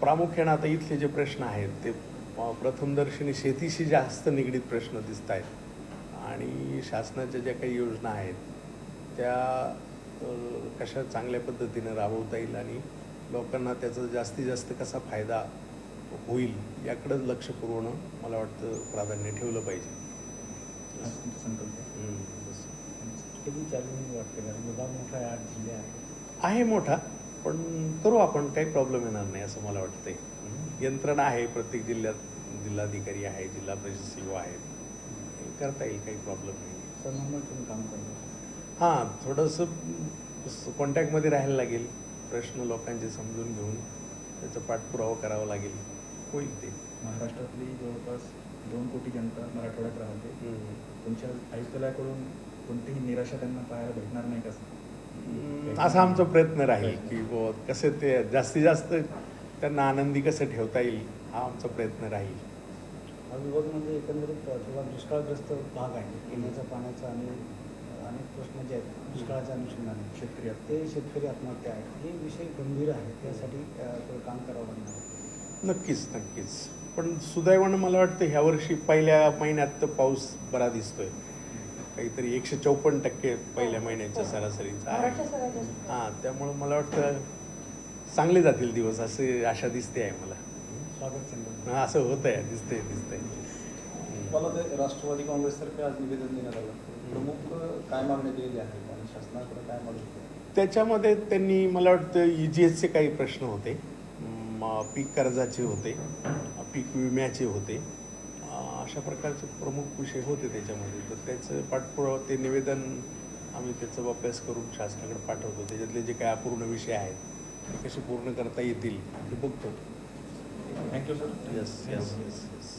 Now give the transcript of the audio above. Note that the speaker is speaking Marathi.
प्रामुख्यानं आता इथले जे प्रश्न आहेत ते प्रथमदर्शनी शेतीशी जास्त निगडीत प्रश्न दिसत आहेत. आणि शासनाच्या ज्या काही योजना आहेत त्या कशा चांगल्या पद्धतीनं राबवता येईल आणि लोकांना त्याचा जास्तीत जास्त कसा फायदा होईल याकडं लक्ष पुरवणं मला वाटतं प्राधान्य ठेवलं पाहिजे. संकल्प वाटते मोठा आहे मोठा. पण करू आपण काही प्रॉब्लेम येणार नाही असं मला वाटतंय. यंत्रणा आहे प्रत्येक जिल्ह्यात जिल्हाधिकारी आहे जिल्हा परिषद सीओ आहेत. हे करता येईल काही प्रॉब्लेम नाही. ठेवून काम करतो हां थोडंसं कॉन्टॅक्टमध्ये राहायला लागेल प्रश्न लोकांचे समजून घेऊन त्याचा पाठपुरावा करावा लागेल होईल ते. महाराष्ट्रातली जवळपास दोन कोटी जनता मराठवाड्यात राहते. तुमच्या आयुक्तालयाकडून कोणतीही निराशा त्यांना पाहायला भेटणार नाही का असा आमचा प्रयत्न राहील की कसे ते जास्तीत जास्त त्यांना आनंदी कसं ठेवता येईल हा आमचा प्रयत्न राहील हा विभाग म्हणजे एकंदरीत किंवा दुष्काळग्रस्त भाग आहे पिण्याच्या पाण्याचा आणि अनेक प्रश्न जे आहेत दुष्काळाच्या अनुषंगाने शेतकरी. ते शेतकरी आत्महत्या आहेत हे विषय गंभीर आहे त्यासाठी काम करावं लागणार. नक्कीच नक्कीच पण सुदैवानं मला वाटतं ह्या वर्षी पहिल्या महिन्यात तर पाऊस बरा दिसतोय काहीतरी एकशे चौपन्न टक्के पहिल्या महिन्याच्या सरासरीचा आहे. हां त्यामुळं मला वाटतं चांगले जातील दिवस असे आशा दिसते आहे मला. स्वागत हां, असं होत आहे दिसतंय. दिसतंय. मला ते राष्ट्रवादी काँग्रेसतर्फे आज निवेदन देण्यात आलं. प्रमुख काय मागण्या दिलेली आहेत? आणि शासनाकडे काय मागणी आहे? त्याच्यामध्ये त्यांनी मला वाटतं ई जी एसचे काही प्रश्न होते. पीक कर्जाचे होते पीक विम्याचे होते. अशा प्रकारचे प्रमुख विषय होते त्याच्यामध्ये. तर त्याचं पाठपुरावा ते निवेदन आम्ही त्याचा अभ्यास करून शासनाकडे पाठवतो. त्याच्यातले जे काही अपूर्ण विषय आहेत ते कसे पूर्ण करता येतील ते बघतो. Thank you sir yes yes yes yes